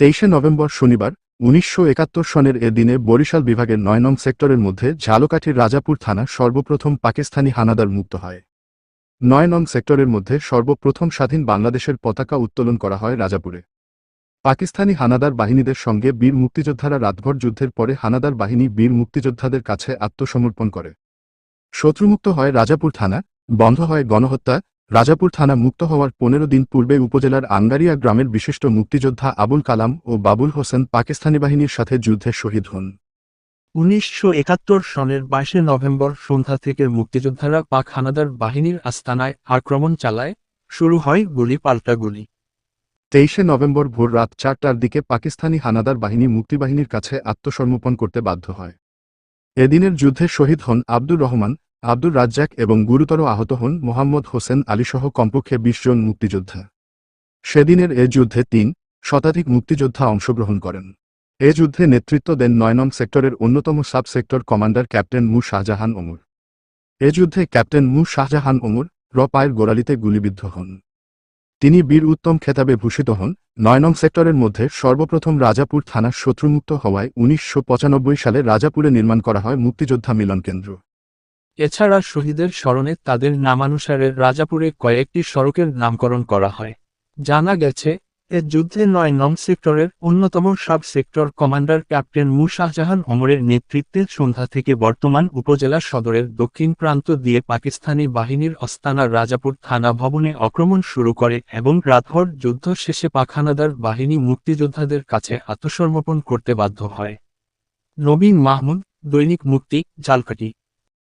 তেইশে নভেম্বর শনিবার, উনিশশো একাত্তর সনের এ দিনে বরিশাল বিভাগের নয় নং সেক্টরের মধ্যে ঝালকাঠির রাজাপুর থানা সর্বপ্রথম পাকিস্তানি হানাদার মুক্ত হয়। নয় নং সেক্টরের মধ্যে সর্বপ্রথম স্বাধীন বাংলাদেশের পতাকা উত্তোলন করা হয় রাজাপুরে। পাকিস্তানি হানাদার বাহিনীদের সঙ্গে বীর মুক্তিযোদ্ধারা রাতভর যুদ্ধের পরে হানাদার বাহিনী বীর মুক্তিযোদ্ধাদের কাছে আত্মসমর্পণ করে। শত্রুমুক্ত হয় রাজাপুর থানা, বন্ধ হয় গণহত্যা রাজাপুর থানা মুক্ত হওয়ার পনেরো দিন পূর্বে উপজেলার আঙ্গারিয়া গ্রামের বিশিষ্ট মুক্তিযোদ্ধা আবুল কালাম ও বাবুল হোসেন পাকিস্তানি বাহিনীর সাথে যুদ্ধে শহীদ হন। উনিশশো একাত্তর সনের বাইশে নভেম্বর সন্ধ্যা থেকে মুক্তিযোদ্ধারা পাক হানাদার বাহিনীর আস্তানায় আক্রমণ চালায় শুরু হয় গুলি পাল্টা গুলি। তেইশে নভেম্বর ভোর রাত চারটার দিকে পাকিস্তানি হানাদার বাহিনী মুক্তিবাহিনীর কাছে আত্মসমর্পণ করতে বাধ্য হয়। এদিনের যুদ্ধে শহীদ হন আব্দুর রহমান আব্দুর রাজ্জাক এবং গুরুতর আহত হন মোহাম্মদ হোসেন আলীসহ কমপক্ষে বিশ জন মুক্তিযোদ্ধা। সেদিনের এ যুদ্ধে তিন শতাধিক মুক্তিযোদ্ধা অংশগ্রহণ করেন। এ যুদ্ধে নেতৃত্ব দেন নয় নং সেক্টরের অন্যতম সাব সেক্টর কমান্ডার ক্যাপ্টেন মু শাহজাহান ওমর। এ যুদ্ধে ক্যাপ্টেন মু শাহজাহান ওমর র পায়ের গোড়ালিতে গুলিবিদ্ধ হন। তিনি বীর উত্তম খেতাবে ভূষিত হন। নয় নং সেক্টরের মধ্যে সর্বপ্রথম রাজাপুর থানা শত্রুমুক্ত হওয়ায় উনিশশো পঁচানব্বই সালে রাজাপুরে নির্মাণ করা হয় মুক্তিযোদ্ধা মিলন কেন্দ্র। এছাড়া শহীদের স্মরণে তাদের নামানুসারে রাজাপুরে কয়েকটি সড়কের নামকরণ করা হয়। জানা গেছে, এ যুদ্ধে নয় নং সেক্টরের অন্যতম সাব সেক্টর কমান্ডার ক্যাপ্টেন মু শাহজাহান অমরের নেতৃত্বে সন্ধ্যা থেকে বর্তমান উপজেলা সদরের দক্ষিণ প্রান্ত দিয়ে পাকিস্তানি বাহিনীর অস্তানা রাজাপুর থানা ভবনে আক্রমণ শুরু করে এবং রাতভর যুদ্ধ শেষে পাখানাদার বাহিনী মুক্তিযোদ্ধাদের কাছে আত্মসমর্পণ করতে বাধ্য হয়। নবীন মাহমুদ, দৈনিক মুক্তি জালকাটি